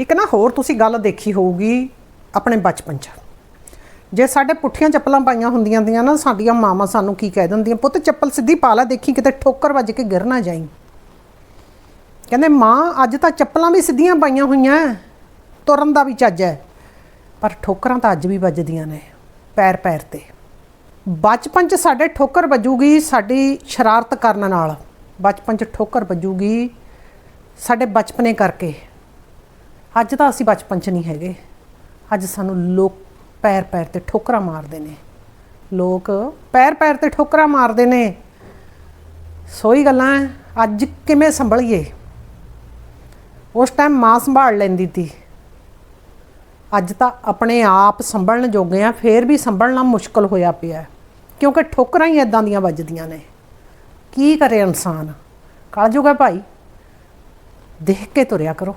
ਇੱਕ ਨਾ ਹੋਰ ਤੁਸੀਂ ਗੱਲ ਦੇਖੀ ਹੋਊਗੀ ਆਪਣੇ ਬਚਪਨ 'ਚ। ਜੇ ਸਾਡੇ ਪੁੱਠੀਆਂ ਚੱਪਲਾਂ ਪਾਈਆਂ ਹੁੰਦੀਆਂ ਦੀਆਂ ਨਾ, ਸਾਡੀਆਂ ਮਾਵਾਂ ਸਾਨੂੰ ਕੀ ਕਹਿ ਦਿੰਦੀਆਂ, ਪੁੱਤ ਚੱਪਲ ਸਿੱਧੀ ਪਾ ਲੈ, ਦੇਖੀ ਕਿਤੇ ਠੋਕਰ ਵੱਜ ਕੇ ਗਿਰ ਨਾ ਜਾਈ। ਕਹਿੰਦੇ, ਮਾਂ, ਅੱਜ ਤਾਂ ਚੱਪਲਾਂ ਵੀ ਸਿੱਧੀਆਂ ਪਾਈਆਂ ਹੋਈਆਂ ਤੁਰਨ ਦਾ ਵੀ ਚੱਜ ਹੈ ਪਰ ਠੋਕਰਾਂ ਤਾਂ ਅੱਜ ਵੀ ਵੱਜਦੀਆਂ ਨੇ, ਪੈਰ ਪੈਰ ਤੇ। ਬਚਪਨ 'ਚ ਸਾਡੇ ਠੋਕਰ ਵੱਜੂਗੀ ਸਾਡੀ ਸ਼ਰਾਰਤ ਕਰਨ ਨਾਲ। ਬਚਪਨ 'ਚ ਠੋਕਰ ਵੱਜੂਗੀ ਸਾਡੇ ਬਚਪਨੇ ਕਰਕੇ। ਅੱਜ ਤਾਂ ਅਸੀਂ ਬਚਪਨ 'ਚ ਨਹੀਂ ਹੈਗੇ। ਅੱਜ ਸਾਨੂੰ ਲੋਕ ਪੈਰ ਪੈਰ ਤੇ ਠੋਕਰਾਂ ਮਾਰਦੇ ਨੇ। ਲੋਕ ਪੈਰ ਪੈਰ ਤੇ ਠੋਕਰਾਂ ਮਾਰਦੇ ਨੇ। ਸੋਈ ਗੱਲਾਂ ਅੱਜ ਕਿਵੇਂ ਸੰਭਲੀਏ? ਉਸ ਟਾਈਮ ਮਾਂ ਸੰਭਾਲ ਲੈਂਦੀ ਤੀ। ਅੱਜ ਤਾਂ ਆਪਣੇ ਆਪ ਸੰਭਲਣ ਜੋਗੇ ਆ, ਫੇਰ ਵੀ ਸੰਭਲਣਾ ਮੁਸ਼ਕਲ ਹੋਇਆ ਪਿਆ ਕਿਉਂਕਿ ਠੋਕਰਾਂ ਹੀ ਇਦਾਂ ਦੀਆਂ ਵੱਜਦੀਆਂ ਨੇ। ਕੀ ਕਰੇ ਇਨਸਾਨ? ਕਲਯੁਗ ਹੈ ਭਾਈ। ਦੇਖ ਕੇ ਤੁਰਿਆ ਕਰੋ।